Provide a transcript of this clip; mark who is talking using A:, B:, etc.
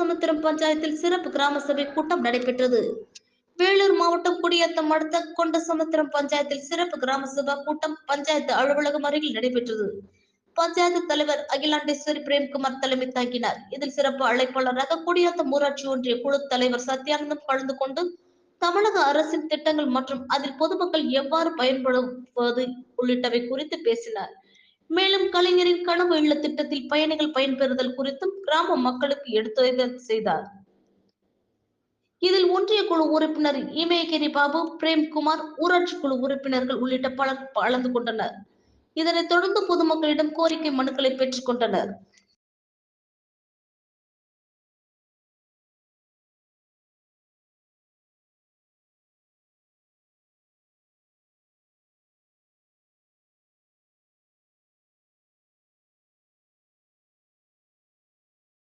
A: சமுத்திரம் பஞ்சாயத்தில் சிறப்பு கிராம சபை கூட்டம் நடைபெற்றது. வேலூர் மாவட்டம் குடியாத்தம் அடுத்த கொண்டசமுத்திரம் பஞ்சாயத்தில் சிறப்பு கிராம சபா கூட்டம் பஞ்சாயத்து அலுவலகம் அருகில் நடைபெற்றது. பஞ்சாயத்து தலைவர் அகிலாண்டேஸ்வரி பிரேம்குமார் தலைமை தாங்கினார். இதில் சிறப்பு அழைப்பாளராக குடியாத்தம் ஊராட்சி ஒன்றிய குழு தலைவர் சத்யானந்தம் கலந்து கொண்டு தமிழக அரசின் திட்டங்கள் மற்றும் அதில் பொதுமக்கள் எவ்வாறு பயன்படுவது உள்ளிட்டவை குறித்து பேசினார். மேலும் கலைஞரின் கனவு இல்ல திட்டத்தில் பயணிகள் பயன்பெறுதல் குறித்தும் கிராம மக்களுக்கு எடுத்துரைத்த செய்தார். இதில் ஒன்றிய குழு உறுப்பினர் இமயகிரி பாபு பிரேம்குமார் ஊராட்சி குழு உறுப்பினர்கள் உள்ளிட்ட பலர் கலந்து கொண்டனர். இதனைத் தொடர்ந்து பொதுமக்களிடம் கோரிக்கை மனுக்களை பெற்றுக் கொண்டனர்.